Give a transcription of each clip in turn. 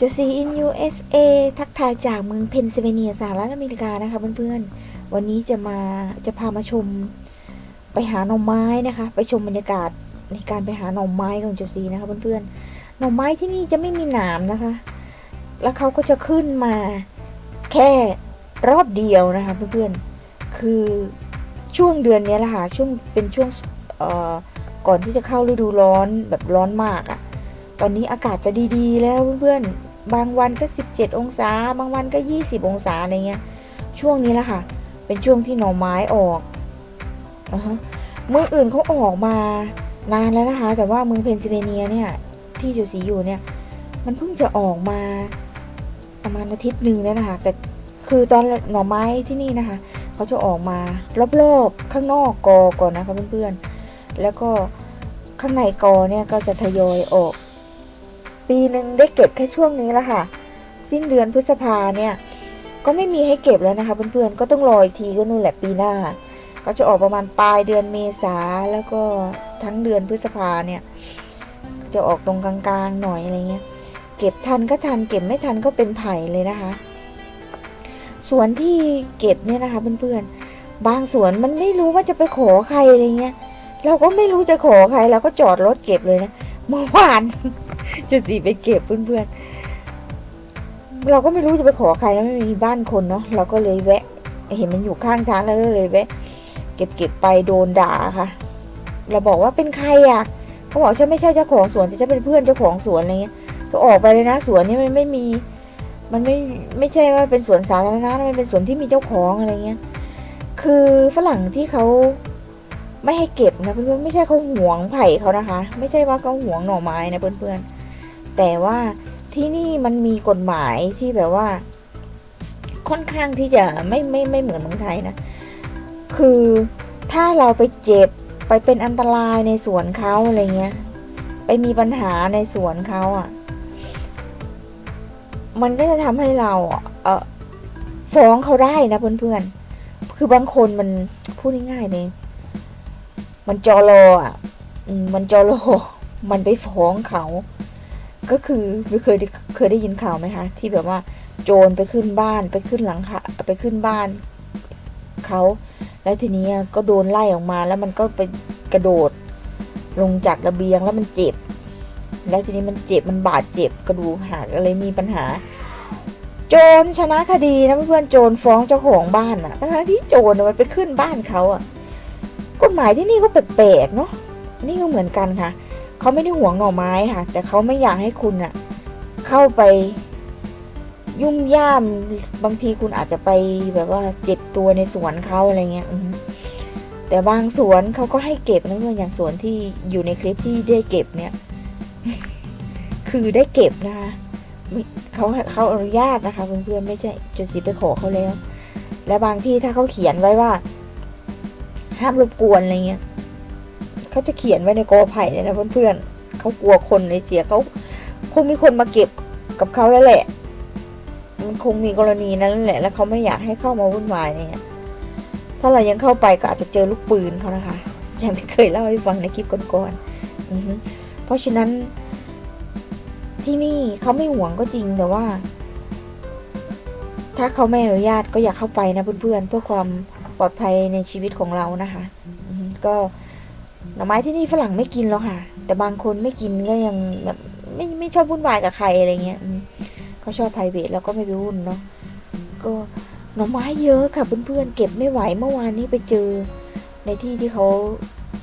จซีอิน USA ทักทายจากเมืองเพนซิลเวเนียสหรัฐอเมริกานะคะเพื่อนๆ วันนี้จะมาจะพามาชมไปหาหน่อไม้นะคะ ไปชมบรรยากาศในการไปหาหน่อไม้ของเจซีนะคะเพื่อนๆ หน่อไม้ที่นี่จะไม่มีหนามนะคะ แล้วเขาก็จะขึ้นมาแค่รอบเดียวนะคะเพื่อนๆ คือช่วงเดือนนี้แหละค่ะช่วงเป็นช่วงเอ่อก่อนที่จะเข้าฤดูร้อนแบบร้อนมากอะ่ะตอนนี้อากาศจะดีๆ แล้วเพื่อนๆ บางวันก็ 17 องศา บางวันก็ 20 องศาอะไรเงี้ย ช่วงนี้แหละค่ะ เป็นช่วงที่หน่อไม้ออกอเมืองอื่นเขาออกมานานแล้วนะคะ แต่ว่าเมืองเพนซิลเวเนียเนี่ย ที่อยู่สีอยู่เนี่ย มันเพิ่งจะออกมาประมาณอาทิตย์หนึ่งแล้วนะคะ แต่คือตอนหน่อไม้ที่นี่นะคะ เขาจะออกมารอบๆข้างนอกกอก่อนนะคะเพื่อนๆ แล้วก็ข้างในกอเนี่ยก็จะทยอยออก ปีหนึ่งได้เก็บแค่ช่วงนี้แล้วค่ะ สิ้นเดือนพฤษภาเนี่ย ก็ไม่มีให้เก็บแล้วนะคะเพื่อนๆ ก็ต้องรออีกทีก็นู่นแหละปีหน้า ก็จะออกประมาณปลายเดือนเมษาแล้วก็ทั้งเดือนพฤษภาเนี่ย จะออกตรงกลางๆหน่อยอะไรเงี้ย เก็บทันก็ทันเก็บไม่ทันก็เป็นไผ่เลยนะคะ สวนที่เก็บเนี่ยนะคะเพื่อนๆ บางสวนมันไม่รู้ว่าจะไปขอใครอะไรเงี้ย เราก็ไม่รู้จะขอใครเราก็จอดรถเก็บเลยนะ เมื่อวานจะสีไปเก็บเพื่อนๆเราก็ไม่รู้จะไปขอใครแล้วไม่มีบ้านคนเนาะเราก็เลยแวะ เห็นมันอยู่ข้างทางแล้วก็เลยแวะ เก็บเก็บไปโดนด่าค่ะ เราบอกว่าเป็นใครอะเขาบอกฉันไม่ใช่เจ้าของสวนฉันเป็นเพื่อนเจ้าของสวนอะไรเงี้ยก็ออกไปเลยนะสวนนี้มันไม่มี มันไม่ไม่ใช่ว่าเป็นสวนสาธารณะมันเป็นสวนที่มีเจ้าของอะไรเงี้ย คือฝรั่งที่เขา ไม่ให้เก็บนะเพื่อนๆไม่ใช่เขาหวงไผ่เขานะคะ ไม่ใช่ว่าเขาหวงหน่อไม้นะเพื่อนๆแต่ว่าที่นี่มันมีกฎหมายที่แบบว่า ค่อนข้างที่จะไม่ไม่ไม่เหมือนเมืองไทยนะ คือถ้าเราไปเจ็บไปเป็นอันตรายในสวนเขาอะไรเงี้ย ไปมีปัญหาในสวนเขาอะ มันก็จะทำให้เราเออฟ้องเขาได้นะเพื่อนๆคือบางคนมันพูดง่ายๆเลย มันจอรออะมันจอรอมันไปฟ้องเขา ก็คือเคยได้เคยได้ยินข่าวไหมคะ ที่แบบว่าโจรไปขึ้นบ้านไปขึ้นหลังคาไปขึ้นบ้านเขาแล้วทีนี้ก็โดนไล่ออกมา แล้วมันก็ไปกระโดด ลงจากระเบียงแล้วมันเจ็บ แล้วทีนี้มันเจ็บมันบาดเจ็บกระดูกหักอะไรมีปัญหา โจรชนะคดีนะเพื่อนโจรฟ้องเจ้าของบ้านอะทั้งที่โจรมันไปขึ้นบ้านเขาอะ กฎหมายที่นี่ก็แปลกๆเนาะนี่ก็เหมือนกันค่ะ เขาไม่ได้หวงหน่อไม้ค่ะ แต่เขาไม่อยากให้คุณอะเข้าไปยุ่มย่ามบางทีคุณอาจจะไปแบบว่าเจ็บตัวในสวนเขาอะไรเงี้ยแต่บางสวนเขาก็ให้เก็บนะเพื่อนอย่างสวนที่อยู่ในคลิปที่ได้เก็บเนี่ย คือได้เก็บนะคะเขาเขาอนุญาตนะคะเพื่อนๆไม่ใช่จุดสีไปขอเขาแล้ว และบางที่ถ้าเขาเขียนไว้ว่า ห้ามรบกวนอะไรเงี้ยเขาจะเขียนไว้ในกอไผ่เลยนะเพื่อนๆเขากลัวคนเลยเจียเขาคงมีคนมาเก็บกับเขาแล้วแหละ มันคงมีกรณีนั้นแหละ แล้วเขาไม่อยากให้เข้ามาวุ่นวายเนี่ยถ้าเรายังเข้าไปก็อาจจะเจอลูกปืนเขานะคะ อย่างที่เคยเล่าให้ฟังในคลิปก่อนๆเพราะฉะนั้นที่นี่เขาไม่หวงก็จริงแต่ว่า ถ้าเขาไม่อนุญาตก็อยากเข้าไปนะเพื่อนๆเพื่อความ ปลอดภัยในชีวิตของเรานะคะก็หน่อไม้ที่นี่ฝรั่งไม่กินหรอกค่ะ แต่บางคนไม่กินก็ยังแบบไม่ไม่ชอบวุ่นวายกับใครอะไรเงี้ยเขาชอบไพรเวทแล้วก็ไม่ไปวุ่นเนาะก็หน่อไม้เยอะค่ะเพื่อนๆเก็บไม่ไหวเมื่อวานนี้ไปเจอในที่ที่เขา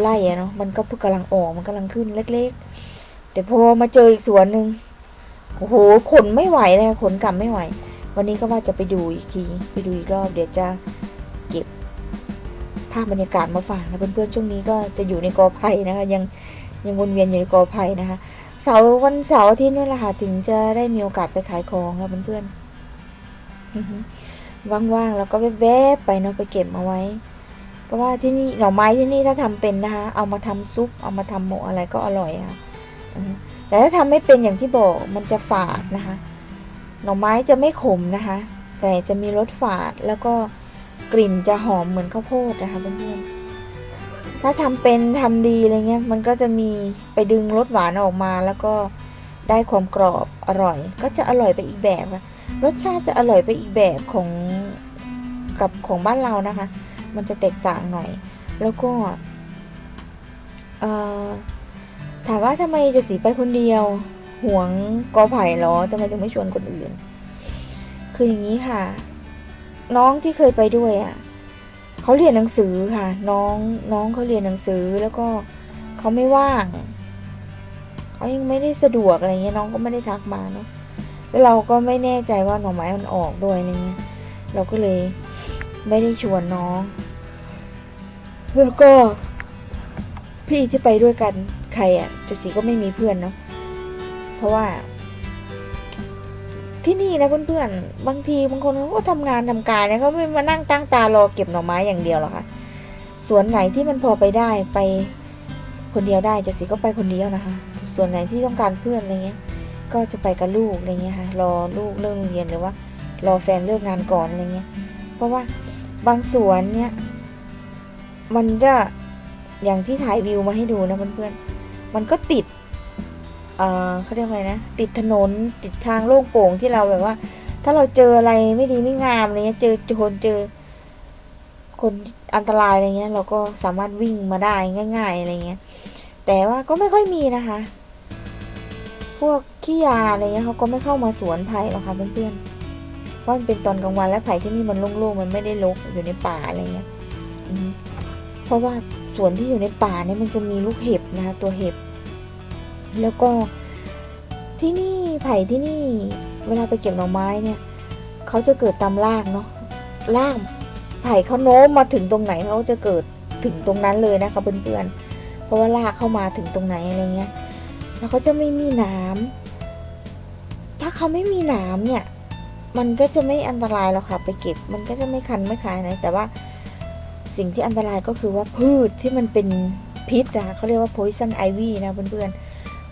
ไล่อะเนาะมันก็เพิ่งกำลังออกมันกำลังขึ้นเล็ก ๆ แต่พอมาเจออีกสวนหนึ่งโอ้โหขนไม่ไหวเลยขนกลับไม่ไหว วันนี้ก็ว่าจะไปดูอีกที ไปดูอีกรอบเดี๋ยวจะาพบรรยากาศมาฝากนะเพื่อนๆช่วงนี้ก็จะอยู่ในกอไผ่นะคะ ยังยังวนเวียนอยู่ในกอไผ่นะคะเสาร์วันเสาร์ทิตย์นี่แหละค่ะถึงจะได้มีโอกาสไปขายของค่ะเพื่อนๆว่างๆแล้วก็แวบๆไปเนาะไปเก็บมาไว้ เพราะว่าที่นี่หน่อไม้ที่นี่ถ้าทำเป็นนะคะ เอามาทำซุปเอามาทำหมกอะไรก็อร่อยค่ะแต่ถ้าทำไม่เป็นอย่างที่บอกมันจะฝาดนะคะ หน่อไม้จะไม่ขมนะคะ แต่จะมีรสฝาดแล้วก็ กลิ่นจะหอมเหมือนข้าวโพดนะคะเพื่อนๆถ้าทำเป็นทำดีอะไรเงี้ยมันก็จะมีไปดึงรสหวานออกมาแล้วก็ได้ความกรอบอร่อย ก็จะอร่อยไปอีกแบบค่ะรสชาติจะอร่อยไปอีกแบบของกับของบ้านเรานะคะ มันจะแตกต่างหน่อย แล้วก็ถามว่าทำไมจะสีไปคนเดียวห่วงกอไผ่หรอทำไมถึงไม่ชวนคนอื่น คืออย่างนี้ค่ะ น้องที่เคยไปด้วยอะเขาเรียนหนังสือค่ะ น้องน้องเขาเรียนหนังสือแล้วก็เขาไม่ว่างเขายังไม่ได้สะดวกอะไรเงี้ยน้องก็ไม่ได้ทักมาเนาะแล้วเราก็ไม่แน่ใจว่าหน่อไม้มันออกด้วยอะไรเงี้ยเราก็เลยไม่ได้ชวนน้องแล้วก็ พี่ที่ไปด้วยกันใครอะจุดสีก็ไม่มีเพื่อนเนาะเพราะว่า ที่นี่นะเพื่อนๆ บางทีบางคนเขาก็ทำงานทำการเนี่ยเขาไม่มานั่งตั้งตารอเก็บหน่อไม้อย่างเดียวหรอกค่ะสวนไหนที่มันพอไปได้ไปคนเดียวได้จุดสีก็ไปคนเดียวนะคะ ส่วนไหนที่ต้องการเพื่อนอะไรเงี้ย ก็จะไปกับลูกอะไรเงี้ยค่ะรอลูกเลิกโรงเรียนหรือว่า รอแฟนเลิกงานก่อนอะไรเงี้ย เพราะว่าบางสวนเนี่ยมันก็อย่างที่ถ่ายวิวมาให้ดูนะเพื่อนๆมันก็ติด เอ่อเขาเรียกว่าอะไรนะ ติดถนนติดทางโล่งโปร่งที่เราแบบว่า ถ้าเราเจออะไรไม่ดีไม่งามอะไรเงี้ยเจอเจอคนเจอ คนอันตรายอะไรเงี้ย เราก็สามารถวิ่งมาได้ง่าย ๆอะไรเงี้ย แต่ว่าก็ไม่ค่อยมีนะคะ พวกขี้ยาอะไรเงี้ยเขาก็ไม่เข้ามาสวนไผ่หรอกค่ะเพื่อนๆเพราะมันเป็นตอนกลางวันและไผ่ที่นี่มันโล่งๆมันไม่ได้รกอยู่ในป่าอะไรเงี้ยเพราะว่าสวนที่อยู่ในป่าเนี่ยมันจะมีลูกเห็บนะคะตัวเห็บ แล้วก็ที่นี่ไผ่ที่นี่ เวลาไปเก็บหน่อไม้เนี่ยเขาจะเกิดตามรากเนาะรากไผ่เขาโน้มมาถึงตรงไหนเขาจะเกิดถึงตรงนั้นเลยนะคะเพื่อนๆเพราะว่ารากเข้ามาถึงตรงไหนอะไรเงี้ย แล้วเขาจะไม่มีหนาถ้าเขาไม่มีหนาเนี่ย มันก็จะไม่อันตรายหรอกค่ะไปเก็บ มันก็จะไม่คันไม่คายไหนแต่ว่าสิ่งที่อันตรายก็คือว่าพืชที่มันเป็นพิษอะเขาเรียกว่า poison ivy นะเพื่อนๆ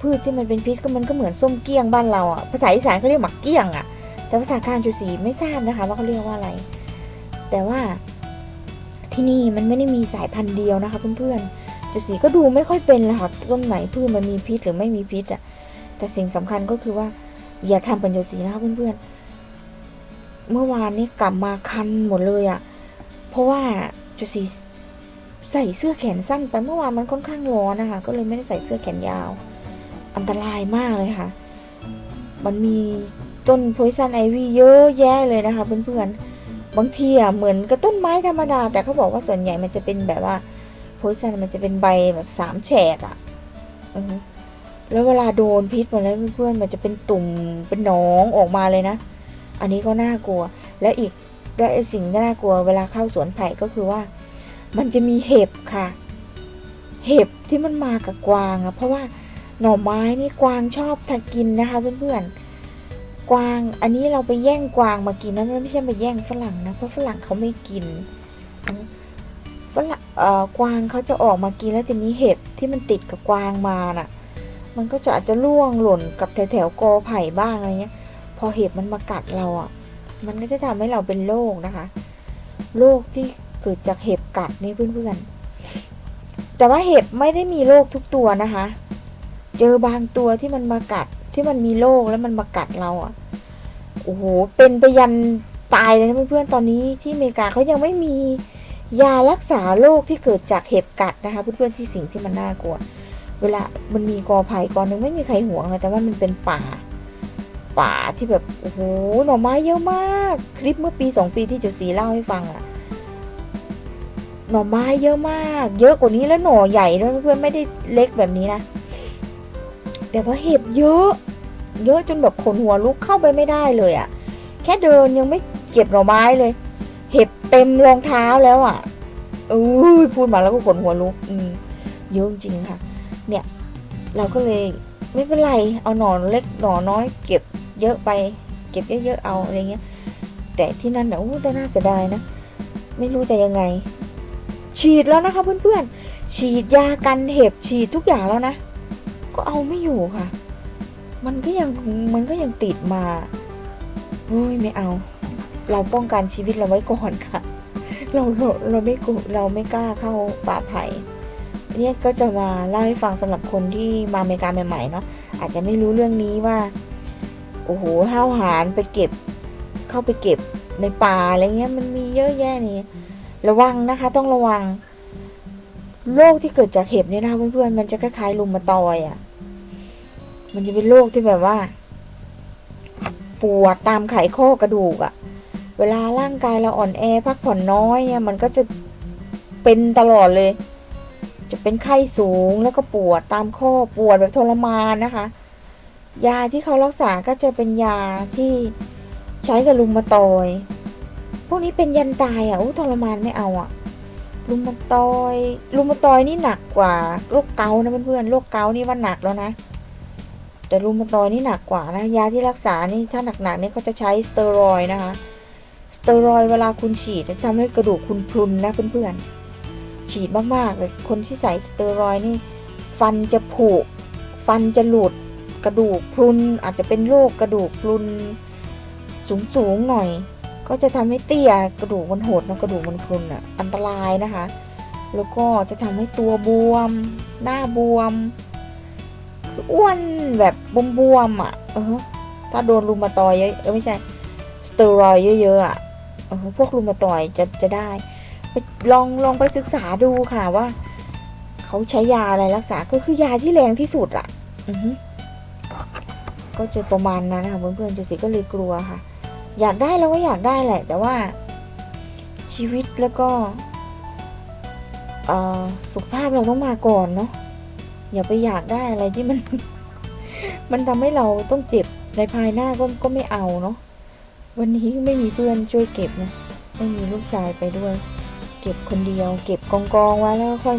พืชที่มันเป็นพิษก็มันก็เหมือนส้มเกี้ยงบ้านเราอะภาษาอีสานเขาเรียกหมักเกี้ยงอะ แต่ภาษากลางจุสีไม่ทราบนะคะ ว่าเขาเรียกว่าอะไร แต่ว่าที่นี่มันไม่ได้มีสายพันธุ์เดียวนะคะ เพื่อนๆจุสีก็ดูไม่ค่อยเป็นเลยค่ะต้นไหนพืชมันมีพิษหรือไม่มีพิษอะแต่สิ่งสำคัญก็คือว่า อย่าทำเป็นจุสีนะคะเพื่อนๆเมื่อวานนี้กลับมาคันหมดเลยอะเพราะว่าจุสีใส่เสื้อแขนสั้นไปเมื่อวานมันค่อนข้างร้อนนะคะ ก็เลยไม่ได้ใส่เสื้อแขนยาว อันตรายมากเลยค่ะ มันมีต้นโพยซันไอวี่เยอะแยะเลยนะคะเพื่อนๆ บางทีอะเหมือนกับต้นไม้ธรรมดา แต่เขาบอกว่าส่วนใหญ่มันจะเป็นแบบว่าโพยซันมันจะเป็นใบแบบสามแฉกอะอแล้วเวลาโดนพิษมาแล้วเพื่อนๆมันจะเป็นตุ่มเป็นหนองออกมาเลยนะ อันนี้ก็น่ากลัว และอีกและไอสิ่งที่น่ากลัวเวลาเข้าสวนไผ่ก็คือว่า มันจะมีเห็บค่ะ เห็บที่มันมากับกวางอะเพราะว่า หน่อไม้นี่กวางชอบทานกินนะคะเพื่อนๆกวางอันนี้เราไปแย่งกวางมากินนะไม่ใช่ไปแย่งฝรั่งนะเพราะฝรั่งเขาไม่กินฝรั่งกวางเขาจะออกมากินแล้วทีนี้เห็บที่มันติดกับกวางมาน่ะ มันก็จะอาจจะล่วงหล่นกับแถวๆกอไผ่บ้างอะไรเงี้ย พอเห็บมันมากัดเราอะ มันก็จะทำให้เราเป็นโรคนะคะโรคที่เกิดจากเห็บกัดนี่เพื่อนๆแต่ว่าเห็บไม่ได้มีโรคทุกตัวนะคะ เจอบางตัวที่มันมากัดที่มันมีโรคแล้วมันมากัดเราอะ โอ้โห เป็นไปยันตายเลยนะเพื่อนๆ ตอนนี้ที่อเมริกาเขายังไม่มียารักษาโรคที่เกิดจากเห็บกัดนะคะเพื่อนๆที่สิ่งที่มันน่ากลัว เวลามันมีกอไผ่กอหนึ่งไม่มีใครห่วงเลยแต่ว่ามันเป็นป่า ป่าที่แบบโอ้โหหน่อไม้เยอะมาก คลิปเมื่อปีสองปีที่จุสีเล่าให้ฟังอะหน่อไม้เยอะมาก เยอะกว่านี้แล้วหน่อใหญ่ด้วยเพื่อนไม่ได้เล็กแบบนี้นะ แต่ว่าเห็บเยอะ เยอะจนแบบขนหัวลุกเข้าไปไม่ได้เลยอะแค่เดินยังไม่เก็บหน่อไม้เลย เห็บเต็มรองเท้าแล้วอะอุ้พูดมาแล้วก็ขนหัวลุก อืมเยอะจริงค่ะ เนี่ย เราก็เลยไม่เป็นไร เอาหน่อเล็กหน่อน้อย เก็บเยอะไป เก็บเยอะๆเอาอะไรเงี้ย แต่ที่นั่นเนี่ยโอ้แต่น่าเสียดายนะ ไม่รู้จะยังไง ฉีดแล้วนะคะเพื่อนๆ ฉีดยากันเห็บฉีดทุกอย่างแล้วนะ ก็เอาไม่อยู่ค่ะ มันก็ยังมันก็ยังติดมาโอ้ยไม่เอา เราป้องกันชีวิตเราไว้ก่อนค่ะ เราเราเราไม่กลัวเราไม่กล้าเข้าป่าไผ่เนี่ยก็จะมาเล่าให้ฟังสำหรับคนที่มาอเมริกาใหม่ๆเนาะอาจจะไม่รู้เรื่องนี้ว่า โอ้โหห้าวหาญไปเก็บ เข้าไปเก็บในป่าอะไรเงี้ย มันมีเยอะแยะนี่ระวังนะคะ ต้องระวังโรคที่เกิดจากเห็บเนี่ยนะคะเพื่อนๆมันจะคล้ายๆลุมมาตอยอะ่ะ มันจะเป็นโรคที่แบบว่า ปวดตามไขข้อกระดูกอะ่ะ เวลาร่างกายเราอ่อนแอพักผ่อนน้อยเนี่ย มันก็จะเป็นตลอดเลย จะเป็นไข้สูงแล้วก็ปวดตามข้อปวดแบบทรมานนะคะ ยาที่เขารักษาก็จะเป็นยาที่ใช้กับลุมมาตอยพวกนี้เป็นยันตายอะอู้ทรมานไม่เอาอะลุมมาตอยลุมมาตอยนี่หนักกว่าโรคเกาต์นะเพื่อนๆโรคเกาต์นี่ว่าหนักแล้วนะ แต่ลุมาตอยนี่หนักกว่านะ ยาที่รักษานี่ถ้าหนักๆนี่เขาจะใช้สเตียรอยด์นะคะ สเตียรอยด์เวลาคุณฉีดจะทำให้กระดูกคุณพรุนนะเพื่อนๆ ฉีดมากๆเลยคนที่ใส่สเตียรอยด์นี่ ฟันจะผุ ฟันจะหลุด กระดูกพรุนอาจจะเป็นโรคกระดูกพรุนสูงๆหน่อย ก็จะทำให้เตี้ยกระดูกมันหดนะกระดูกมันพรุนอะอันตรายนะคะ แล้วก็จะทำให้ตัวบวม หน้าบวม ออ้วนแบบบวมๆอะ เออ ถ้าโดนรูมาตอยเยอะเออไม่ใช่สเตียรอยเยอะๆอะเออพวกรูมาตอยจะจะได้ไปลองลองไปศึกษาดูค่ะว่า เขาใช้ยาอะไรรักษาก็คือยาที่แรงที่สุดอะ อือฮึก็จะประมาณนั้นนะคะเพื่อนๆเจสิก็เลยกลัวค่ะ อยากได้เราก็อยากได้แหละ แต่ว่า ชีวิตแล้วก็สุขภาพเราต้องมาก่อนเนาะ อย่าไปอยากได้อะไรที่มัน มันทำให้เราต้องเจ็บในภายหน้าก็ก็ไม่เอาเนาะวันนี้ไม่มีเพื่อนช่วยเก็บนะไม่มีลูกชายไปด้วย เก็บคนเดียว เก็บกองกองๆไว้แล้วค่อย